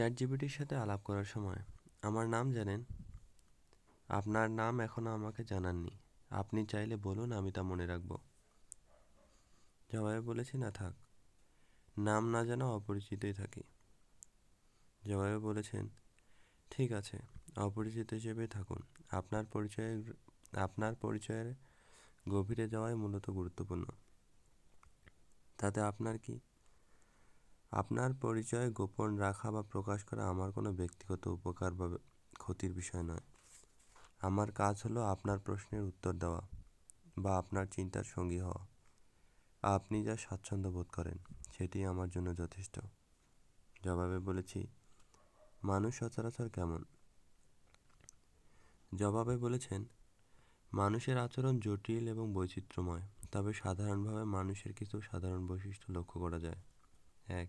Chat জিপিটির সাথে আলাপ করার সময় আমার নাম জানেন। আপনার নাম এখনও আমাকে জানাননি। আপনি চাইলে বলুন আমি তা মনে রাখব। জবাবে বলেছি, না থাক। নাম না জানা অপরিচিতই থাকি। জবাবে বলেছেন, ঠিক আছে, অপরিচিত হিসেবে থাকুন। আপনার পরিচয়ের আপনার পরিচয়ের গভীরে যাওয়াই মূলত গুরুত্বপূর্ণ। তাতে আপনার কি আপনার পরিচয় গোপন রাখা বা প্রকাশ করা আমার কোনো ব্যক্তিগত উপকার বা ক্ষতির বিষয় নয়। আমার কাজ হলো আপনার প্রশ্নের উত্তর দেওয়া বা আপনার চিন্তার সঙ্গী হওয়া। আপনি যা স্বাচ্ছন্দ্য বোধ করেন, সেটি আমার জন্য যথেষ্ট। জবাবে বলেছি, মানুষ সচরাচর কেমন? জবাবে বলেছেন, মানুষের আচরণ জটিল এবং বৈচিত্র্যময়, তবে সাধারণভাবে মানুষের কিছু সাধারণ বৈশিষ্ট্য লক্ষ্য করা যায়। এক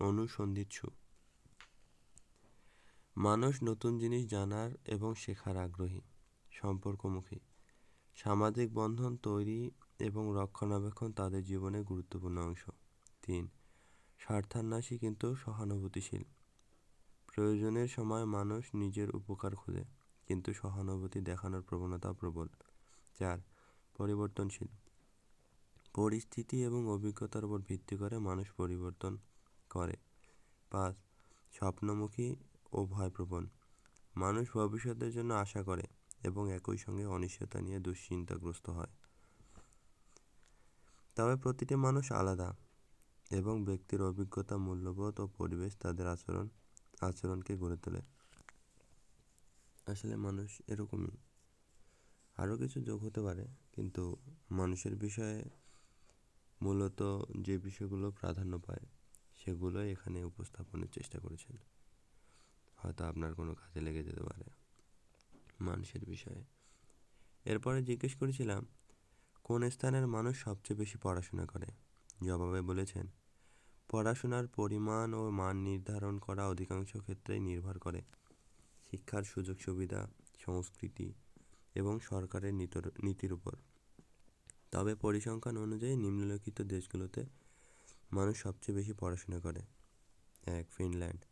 অনুসন্ধিৎসু। মানুষ নতুন জিনিস জানার এবং শেখার আগ্রহী, সম্পর্কমুখী। সামাজিক বন্ধন তৈরি এবং রক্ষণাবেক্ষণ তাদের জীবনের গুরুত্বপূর্ণ অংশ। তিন, স্বার্থান্বেষী কিন্তু সহানুভূতিশীল। প্রয়োজনের সময় মানুষ নিজের উপকার খুঁজে, কিন্তু সহানুভূতি দেখানোর প্রবণতা প্রবল। চার, পরিবর্তনশীল। পরিস্থিতি এবং অভিজ্ঞতার উপর ভিত্তি করে মানুষ পরিবর্তন করে। পাঁচ, স্বপ্নমুখী ও ভয়প্রবণ। মানুষ ভবিষ্যতের জন্য আশা করে এবং একই সঙ্গে অনিশ্চয়তা নিয়ে দুশ্চিন্তাগ্রস্ত হয়। তবে প্রতিটি মানুষ আলাদা এবং ব্যক্তির অভিজ্ঞতা, মূল্যবোধ ও পরিবেশ তাদের আচরণ, আচরণকে গড়ে তোলে। আসলে মানুষ এরকমই। আরও কিছু যোগ হতে পারে, কিন্তু মানুষের বিষয়ে মূলত যে বিষয়গুলো প্রাধান্য পায়, সেগুলো এখানে উপস্থাপনের চেষ্টা করেছেন। হয়তো আপনার কোনো কাজে লেগে যেতে পারে মানুষের বিষয়ে। এরপরে জিজ্ঞেস করেছিলাম, কোন স্থানের মানুষ সবচেয়ে বেশি পড়াশোনা করে? জবাবে বলেছেন, পড়াশোনার পরিমাণ ও মান নির্ধারণ করা অধিকাংশ ক্ষেত্রেই নির্ভর করে। শিক্ষার সুযোগ সুবিধা সংস্কৃতি এবং সরকারের নীতির উপর। তবে পরিসংখ্যান অনুযায়ী নিম্নলিখিত দেশগুলোতে মানুষ সবচেয়ে বেশি পড়াশোনা করে। এক, ফিনল্যান্ড।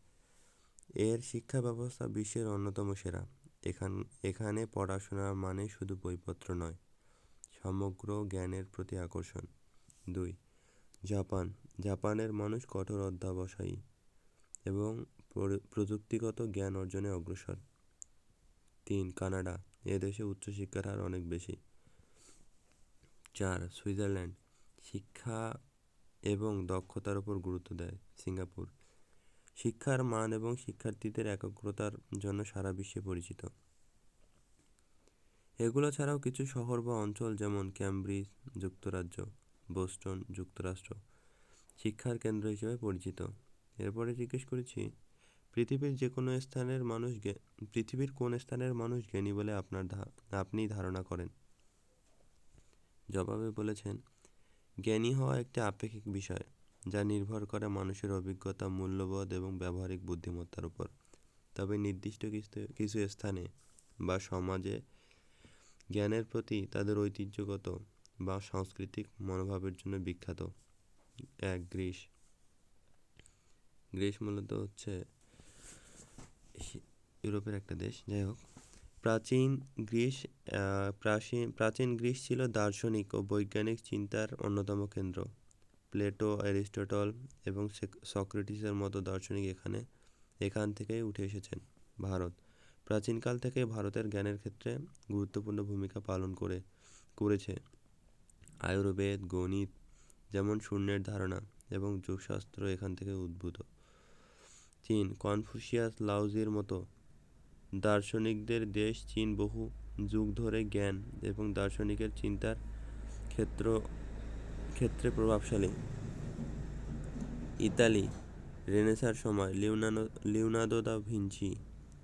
এর শিক্ষা ব্যবস্থা বিশ্বের অন্যতম সেরা। এখান, এখানে পড়াশোনার মানে শুধু বইপত্র নয়, সমগ্র জ্ঞানের প্রতি আকর্ষণ। দুই, জাপান। জাপানের মানুষ কঠোর অধ্যাবসায়ী এবং প্রযুক্তিগত জ্ঞান অর্জনে অগ্রসর। তিন, কানাডা। এ দেশে উচ্চশিক্ষার হার অনেক বেশি। চার, সুইজারল্যান্ড। শিক্ষা এবং দক্ষতার উপর গুরুত্ব দেয় সিঙ্গাপুর। শিক্ষার মান এবং শিক্ষার্থীদের একাগ্রতার জন্য সারা বিশ্বে পরিচিত। এগুলো ছাড়াও কিছু শহর বা অঞ্চল যেমন ক্যামব্রিজ, যুক্তরাজ্য, বোস্টন, যুক্তরাষ্ট্র শিক্ষার কেন্দ্র হিসেবে পরিচিত। এরপরে জিজ্ঞেস করেছি, পৃথিবীর যে কোনো স্থানের মানুষ পৃথিবীর কোন স্থানের মানুষ জ্ঞানী বলে আপনার আপনি ধারণা করেন? জবাবে বলেছেন, জ্ঞানী হওয়া একটি আপেক্ষিক বিষয় যা নির্ভর করে মানুষের অভিজ্ঞতা, মূল্যবোধ এবং ব্যবহারিক বুদ্ধিমত্তার উপর। তবে নির্দিষ্ট কিছু স্থানে বা সমাজে জ্ঞানের প্রতি তাদের ঐতিহ্যগত বা সাংস্কৃতিক মনোভাবের জন্য বিখ্যাত এক গ্রিস। গ্রিস মূলত হচ্ছে ইউরোপের একটা দেশ। যাই হোক প্রাচীন গ্রিস প্রাচীন প্রাচীন গ্রিস ছিল দার্শনিক ও বৈজ্ঞানিক চিন্তার অন্যতম কেন্দ্র। প্লেটো, অ্যারিস্টটল এবং সক্রেটিসের মতো দার্শনিক এখানে, এখান থেকেই উঠে এসেছেন ভারত। প্রাচীনকাল থেকে ভারতের জ্ঞানের ক্ষেত্রে গুরুত্বপূর্ণ ভূমিকা পালন করে, করেছে। আয়ুর্বেদ, গণিত যেমন শূন্যের ধারণা এবং যোগশাস্ত্র এখান থেকে উদ্ভূত। চীন, কনফুসিয়াস লাউজির মতো দার্শনিকদের দেশ চীন বহু যুগ ধরে জ্ঞান এবং দার্শনিকের চিন্তার ক্ষেত্র, ক্ষেত্রে প্রভাবশালী। ইতালি, রেনেসার সময় লিওনানো, লিওনার্দো দা ভিঞ্চি,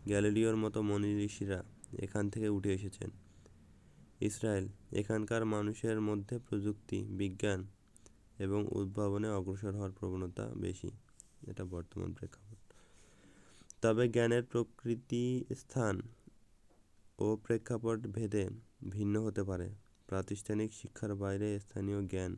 গ্যালিলিওর মতো মনি ঋষিরা এখান থেকে উঠে এসেছেন। ইসরায়েল, এখানকার মানুষের মধ্যে প্রযুক্তি, বিজ্ঞান এবং উদ্ভাবনে অগ্রসর হওয়ার প্রবণতা বেশি। এটা বর্তমান প্রেক্ষাপট। তবে জ্ঞানের প্রকৃতি স্থান ও প্রেক্ষাপট ভেদে ভিন্ন হতে পারে। প্রাতিষ্ঠানিক শিক্ষার বাইরে স্থানীয় জ্ঞান